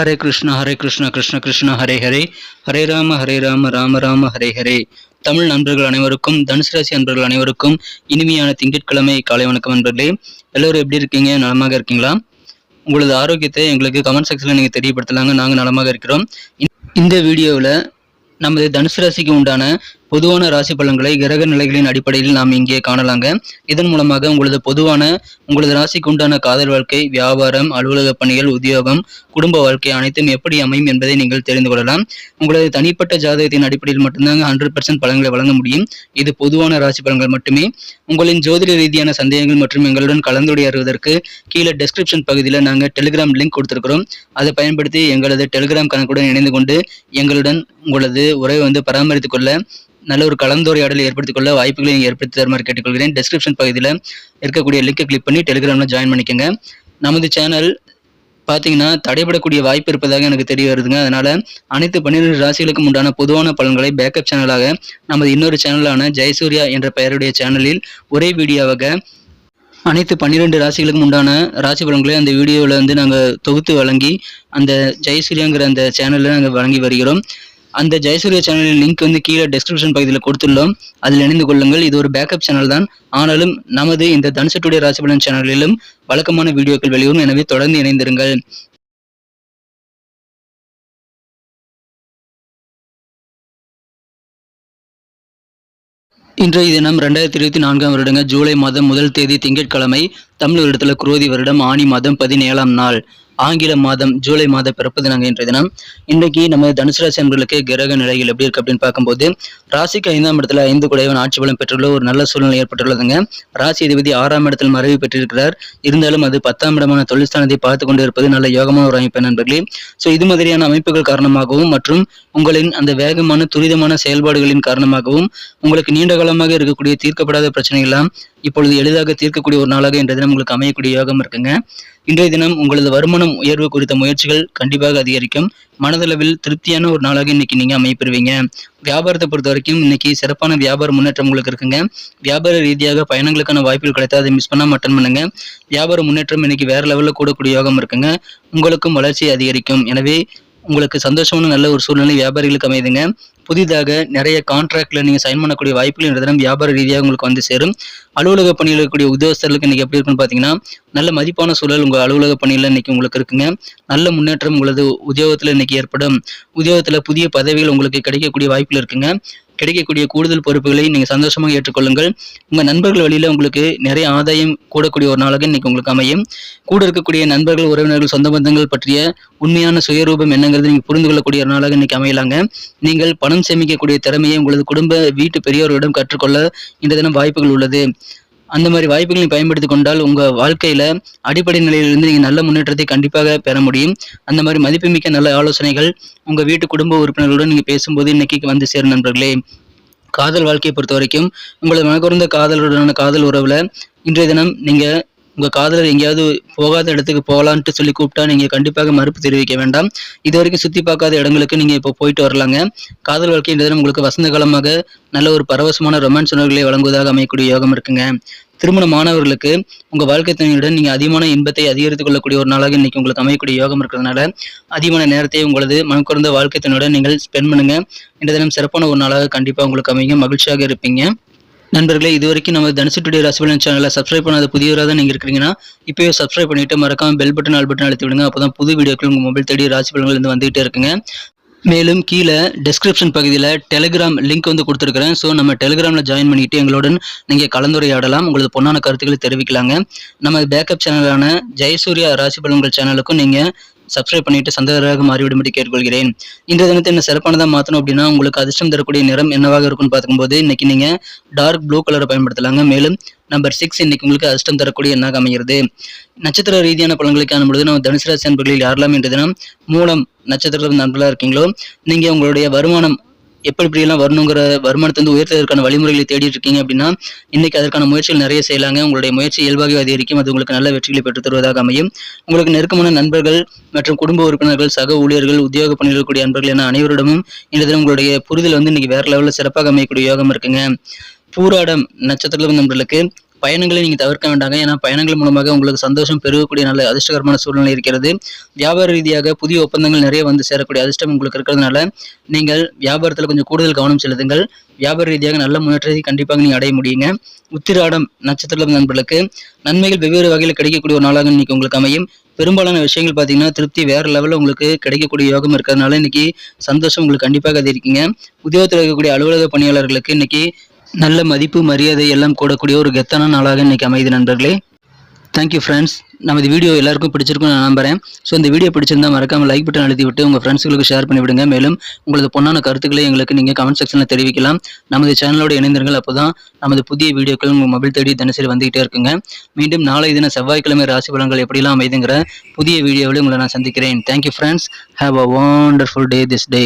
ஹரே கிருஷ்ணா ஹரே கிருஷ்ணா கிருஷ்ண கிருஷ்ண ஹரே ஹரே ஹரே ராம ஹரே ராம ராம ராம ஹரே ஹரே தமிழ் நண்பர்கள் அனைவருக்கும் தனுசு ராசி நண்பர்கள் அனைவருக்கும் இனிமையான திங்கட்கிழமை காலை வணக்கம் நண்பர்களே. எல்லோரும் எப்படி இருக்கீங்க? நலமாக இருக்கீங்களா? உங்களது ஆரோக்கியத்தை எங்களுக்கு கமெண்ட் செக்ஷனில் நீங்கள் தெரியப்படுத்தலாங்க. நாங்கள் நலமாக இருக்கிறோம். இந்த வீடியோவில் நமது தனுசு ராசிக்கு உண்டான பொதுவான ராசி பலன்களை கிரக நிலைகளின் அடிப்படையில் நாம் இங்கே காணலாங்க. இதன் மூலமாக உங்களது பொதுவான உங்களது ராசிக்கு உண்டான காதல் வாழ்க்கை வியாபாரம் அலுவலக பணிகள் உத்தியோகம் குடும்ப வாழ்க்கை அனைத்தும் எப்படி அமையும் என்பதை நீங்கள் தெரிந்து கொள்ளலாம். உங்களது தனிப்பட்ட ஜாதகத்தின் அடிப்படையில் மட்டும்தாங்க ஹண்ட்ரட் பர்சன்ட் பலன்களை வழங்க முடியும். இது பொதுவான ராசி பலன்கள் மட்டுமே. உங்களின் ஜோதிட ரீதியான சந்தேகங்கள் மற்றும் எங்களுடன் கலந்துரையாடுவதற்கு கீழே டெஸ்கிரிப்ஷன் பகுதியில் நாங்கள் டெலிகிராம் லிங்க் கொடுத்துருக்கிறோம். அதை பயன்படுத்தி எங்களது டெலிகிராம் கணக்குடன் இணைந்து கொண்டு எங்களுடன் உங்களது உறவை வந்து பராமரித்துக் கொள்ள நல்ல ஒரு கலந்துரையாடலை ஏற்படுத்திக் கொள்ள வாய்ப்புகளை ஏற்படுத்தி தருமாறு கேட்டுக்கொள்கிறேன். டெஸ்கிரிப்ஷன் பகுதியில் இருக்கக்கூடிய லிங்கை கிளிக் பண்ணி டெலிகிராமில் ஜாயின் பண்ணிக்கோங்க. நமது சேனல் பார்த்தீங்கன்னா தடைபடக்கூடிய வாய்ப்பு இருப்பதாக எனக்கு தெரிய வருதுங்க. அதனால அனைத்து பன்னிரெண்டு ராசிகளுக்கும் உண்டான பொதுவான பலன்களை பேக்கப் சேனலாக நமது இன்னொரு சேனலான ஜெயசூர்யா என்ற பெயருடைய சேனலில் ஒரே வீடியோவாக அனைத்து பன்னிரெண்டு ராசிகளுக்கும் உண்டான ராசி பலன்களை அந்த வீடியோவில் வந்து நாங்கள் தொகுத்து வழங்கி அந்த ஜெயசூர்யாங்கிற அந்த சேனலில் நாங்கள் வழங்கி வருகிறோம். அந்த ஜெயசூர்யா சேனலின் லிங்க் வந்து கீழே டெஸ்கிரிப்ஷன் பகுதியில் கொடுத்துள்ளோம். அதில் இணைந்து கொள்ளுங்கள். இது ஒரு பேக்கப் சேனல் தான். ஆனாலும் நமது இந்த தனுசட்டுடைய ராசிபலன் சேனலிலும் வழக்கமான வீடியோக்கள் வெளிவரும். எனவே தொடர்ந்து இணைந்திருங்கள். இன்றைய தினம் ரெண்டாயிரத்தி இருபத்தி நான்காம் வருடங்க ஜூலை மாதம் முதல் தேதி திங்கட்கிழமை தமிழ் வருடத்தில் குரோதி வருடம். ஆணி மாதம் பதினேழாம் நாள். ஆங்கில மாதம் ஜூலை மாத பிறப்பு தினங்க இன்றைய தினம். இன்றைக்கு நம்ம தனுசு ராசி அன்பர்களுக்கு கிரக நிலைகள் எப்படி இருக்கு அப்படின்னு பார்க்கும்போது ராசிக்கு ஐந்தாம் இடத்துல ஐந்து குடையவன் ஆட்சி பலம் பெற்றுள்ள ஒரு நல்ல சூழ்நிலை ஏற்பட்டுள்ளதுங்க. ராசி அதிபதி ஆறாம் இடத்தில் மறைவு பெற்றிருக்கிறார். இருந்தாலும் அது பத்தாம் இடமான தொழில்ஸ்தானத்தை பார்த்து கொண்டு இருப்பது நல்ல யோகமான ஒரு அமைப்பு நண்பர்களே. ஸோ இது மாதிரியான அமைப்புகள் காரணமாகவும் மற்றும் உங்களின் அந்த வேகமான துரிதமான செயல்பாடுகளின் காரணமாகவும் உங்களுக்கு நீண்ட காலமாக இருக்கக்கூடிய தீர்க்கப்படாத பிரச்சனைகள்லாம் இப்பொழுது எளிதாக தீர்க்கக்கூடிய ஒரு நாளாக இன்றைய தினம் உங்களுக்கு அமையக்கூடிய யோகம் இருக்குங்க. இன்றைய தினம் உங்களது வருமானம் உயர்வு குறித்த முயற்சிகள் கண்டிப்பாக அதிகரிக்கும். மனதளவில் திருப்தியான ஒரு நாளாக இன்னைக்கு நீங்க அமைப்பெறுவீங்க வியாபாரத்தை பொறுத்த வரைக்கும் இன்னைக்கு சிறப்பான வியாபார முன்னேற்றம் உங்களுக்கு இருக்குங்க. வியாபார ரீதியாக பயணங்களுக்கான வாய்ப்புகள் கிடைத்தா அதை மிஸ் பண்ணாம அட்டன் பண்ணுங்க. வியாபார முன்னேற்றம் இன்னைக்கு வேற லெவலில் கூடக்கூடிய யோகம் இருக்குங்க. உங்களுக்கும் வளர்ச்சி அதிகரிக்கும். எனவே உங்களுக்கு சந்தோஷமான நல்ல ஒரு சூழ்நிலை வியாபாரிகளுக்கு அமைதுங்க புதிதாக நிறைய கான்ட்ராக்டில் நீங்கள் சைன் பண்ணக்கூடிய வாய்ப்புகள் இந்த தினம் வியாபார ரீதியாக உங்களுக்கு வந்து சேரும். அலுவலக பணியில் இருக்கக்கூடிய உத்தியோகஸ்தர்களுக்கு இன்றைக்கி எப்படி இருக்குன்னு பார்த்தீங்கன்னா நல்ல மதிப்பான சூழல் உங்கள் அலுவலக பணியில் இன்னைக்கு உங்களுக்கு இருக்குங்க. நல்ல முன்னேற்றம் உங்களது உத்தியோகத்தில் இன்னைக்கு ஏற்படும். உத்தியோகத்தில் புதிய பதவிகள் உங்களுக்கு கிடைக்கக்கூடிய வாய்ப்புகள் இருக்குங்க. கிடைக்கக்கூடிய கூடுதல் பொறுப்புகளை நீங்கள் சந்தோஷமாக ஏற்றுக்கொள்ளுங்கள். உங்கள் நண்பர்கள் வழியில உங்களுக்கு நிறைய ஆதாயம் கூடக்கூடிய ஒரு நாளாக இன்னைக்கு உங்களுக்கு அமையும். கூட இருக்கக்கூடிய நண்பர்கள் உறவினர்கள் சொந்த பந்தங்கள் பற்றிய உண்மையான சுயரூபம் என்னங்கிறது நீங்கள் புரிந்து கொள்ளக்கூடிய ஒரு நாளாக இன்னைக்கு அமையலாங்க. நீங்கள் பணம் சேமிக்கக்கூடிய திறமையை உங்களது குடும்ப வீட்டு பெரியோர்களிடம் கற்றுக்கொள்ள இந்த தினம் வாய்ப்புகள் உள்ளது. அந்த மாதிரி வாய்ப்புகளை பயன்படுத்தி பயன்படுத்திக் கொண்டால் உங்கள் வாழ்க்கையில் அடிப்படை நிலையிலிருந்து நீங்கள் நல்ல முன்னேற்றத்தை கண்டிப்பாக பெற முடியும். அந்த மாதிரி மதிப்புமிக்க நல்ல ஆலோசனைகள் உங்கள் வீட்டு குடும்ப உறுப்பினர்களுடன் நீங்கள் பேசும்போது இன்னைக்கு வந்து சேரும் நண்பர்களே. காதல் வாழ்க்கையை பொறுத்த வரைக்கும் உங்களது மனக்குறந்த காதலுடனான காதல் உறவில் இன்றைய தினம் நீங்கள் உங்கள் காதலர் எங்கேயாவது போகாத இடத்துக்கு போகலான்ட்டு சொல்லி கூப்பிட்டா நீங்கள் கண்டிப்பாக மறுப்பு தெரிவிக்க வேண்டாம். இது வரைக்கும் சுற்றி பார்க்காத இடங்களுக்கு நீங்கள் இப்போ போயிட்டு வரலாங்க. காதல் வாழ்க்கை இன்றைய தினம் உங்களுக்கு வசந்த காலமாக நல்ல ஒரு பரவசமான ரொமான்ஸ் உணர்வுகளை வழங்குவதாக அமையக்கூடிய யோகம் இருக்குங்க. திருமண மாணவர்களுக்கு உங்கள் வாழ்க்கை துணையுடன் நீங்கள் அதிகமான இன்பத்தை அதிகரித்துக் கொள்ளக்கூடிய ஒரு நாளாக இன்னைக்கு உங்களுக்கு அமையக்கூடிய யோகம் இருக்கிறதுனால அதிகமான நேரத்தை உங்களது மனக்குறந்த வாழ்க்கை துணையுடன் நீங்கள் ஸ்பெண்ட் பண்ணுங்க. இந்த தினம் சிறப்பான ஒரு நாளாக கண்டிப்பாக உங்களுக்கு அமைங்க மகிழ்ச்சியாக இருப்பீங்க. நண்பர்களே இது வரைக்கும் நம்ம தனுசு டுடே ராசிபலன் சேனலை சப்ஸ்கிரைப் பண்ணாத புதியவராக தான் நீங்கள் இருக்கிறீங்கன்னா இப்போயே சப்ஸ்கிரைப் பண்ணிட்டு மறக்காம பெல் பட்டன் ஆல் பட்டன் அழுத்தி விடுங்க. அப்பதான் புது வீடியோக்கள் உங்கள் மொபைல் தேடி ராசி பலன்கள் வந்துகிட்டே இருக்குங்க. மேலும் கீழே டெஸ்கிரிப்ஷன் பகுதியில் டெலிகிராம் லிங்க் வந்து கொடுத்துருக்குறேன். ஸோ நம்ம டெலிகிராமில் ஜாயின் பண்ணிவிட்டு எங்களுடன் நீங்கள் கலந்துரையாடலாம். உங்களது பொன்னான கருத்துக்களை தெரிவிக்கலாங்க. நம்ம பேக்கப் சேனலான ஜெயசூர்யா ராசி பலன்கள் சேனலுக்கும் நீங்கள் சப்ஸ்கிரைப் பண்ணிட்டு சந்தகராக மாறிவிடும்படி கேட்டுக்கொள்கிறேன். இன்றைய தினத்தை என்ன சிறப்பானதாக மாற்றணும் அப்படின்னா உங்களுக்கு அதிர்ஷ்டம் தரக்கூடிய நிறம் என்னவாக இருக்கும்னு பார்க்கும்போது இன்னைக்கு நீங்கள் டார்க் ப்ளூ கலரை பயன்படுத்தலாங்க. மேலும் நம்பர் சிக்ஸ் இன்னைக்கு உங்களுக்கு அதிர்ஷ்டம் தரக்கூடிய எண்ணாக அமைகிறது. நட்சத்திர ரீதியான பலன்களை காணும் பொழுது நம்ம தனுசு ராசி நண்பர்களில் யாரெல்லாம் இன்றைய தினம் மூலம் நட்சத்திர நண்பர்களாக இருக்கீங்களோ நீங்கள் உங்களுடைய வருமானம் எப்படி இப்படியெல்லாம் வரணுங்கிற வருமானத்தை வந்து உயர்த்துவதற்கான வழிமுறைகளை தேடிட்டு இருக்கீங்க அப்படின்னா இன்னைக்கு அதற்கான முயற்சிகள் நிறைய செய்யலாங்க. உங்களுடைய முயற்சி இயல்பாக அதிகரிக்கும். அது உங்களுக்கு நல்ல வெற்றிகளை பெற்றுத் தருவதாக அமையும். உங்களுக்கு நெருக்கமான நண்பர்கள் மற்றும் குடும்ப உறுப்பினர்கள் சக ஊழியர்கள் உத்தியோக பணியில் கூடிய நண்பர்கள் என அனைவரிடமும் இந்த தினம் உங்களுடைய புரிதல் வந்து இன்னைக்கு வேற லெவலில் சிறப்பாக அமையக்கூடிய யோகம் இருக்குங்க. பூராடம் நட்சத்திரம் நண்பர்களுக்கு பயணங்களை நீங்கள் தவிர்க்க வேண்டாங்க. ஏன்னா பயணங்கள் மூலமாக உங்களுக்கு சந்தோஷம் பெருகக்கூடிய நல்ல அதிர்ஷ்டகரமான சூழ்நிலை இருக்கிறது. வியாபார ரீதியாக புதிய ஒப்பந்தங்கள் நிறைய வந்து சேரக்கூடிய அதிர்ஷ்டம் உங்களுக்கு இருக்கிறதுனால நீங்கள் வியாபாரத்தில் கொஞ்சம் கூடுதல் கவனம் செலுத்துங்கள். வியாபார ரீதியாக நல்ல முன்னேற்றத்தை கண்டிப்பாக நீங்கள் அடைய முடியுங்க. உத்திராடம் நட்சத்திரம் நண்பர்களுக்கு நன்மைகள் வெவ்வேறு வகையில் கிடைக்கக்கூடிய ஒரு நாளாக இன்னைக்கு உங்களுக்கு அமையும். பெரும்பாலான விஷயங்கள் பார்த்தீங்கன்னா திருப்தி வேறு லெவலில் உங்களுக்கு கிடைக்கக்கூடிய யோகம் இருக்கிறதுனால இன்னைக்கு சந்தோஷம் உங்களுக்கு கண்டிப்பாக அது இருக்கீங்க உத்தியோகத்தில் இருக்கக்கூடிய அலுவலக பணியாளர்களுக்கு இன்னைக்கு நல்ல மதிப்பு மரியாதை எல்லாம் கூடக்கூடிய ஒரு கெத்தான நாளாக இன்றைக்கி அமையுது நண்பர்களே. தேங்க்யூ ஃப்ரெண்ட்ஸ் நமது வீடியோ எல்லாருக்கும் பிடிச்சிருக்கும் நான் நம்புறேன். ஸோ இந்த வீடியோ பிடிச்சிருந்தா மறக்காமல் லைக் பட்டன் அழுத்தி விட்டு உங்கள் ஃப்ரெண்ட்ஸுகளுக்கு ஷேர் பண்ணிவிடுங்க. மேலும் உங்களது பொண்ணான கருத்துக்களை எங்களுக்கு நீங்கள் கமெண்ட் செக்ஷனில் தெரிவிக்கலாம். நமது சேனலோட இணைந்தீர்கள் அப்போ தான் நமது புதிய வீடியோக்கள் உங்கள் மொபைல் தேடி தினசரி வந்துகிட்டே இருக்குங்க. மீண்டும் நாளை தின செவ்வாய்க்கிழமை ராசி பலன்கள் எப்படிலாம் அமைதுங்கிற புதிய வீடியோவில் உங்களை நான் சந்திக்கிறேன். Thank you friends have a wonderful day this day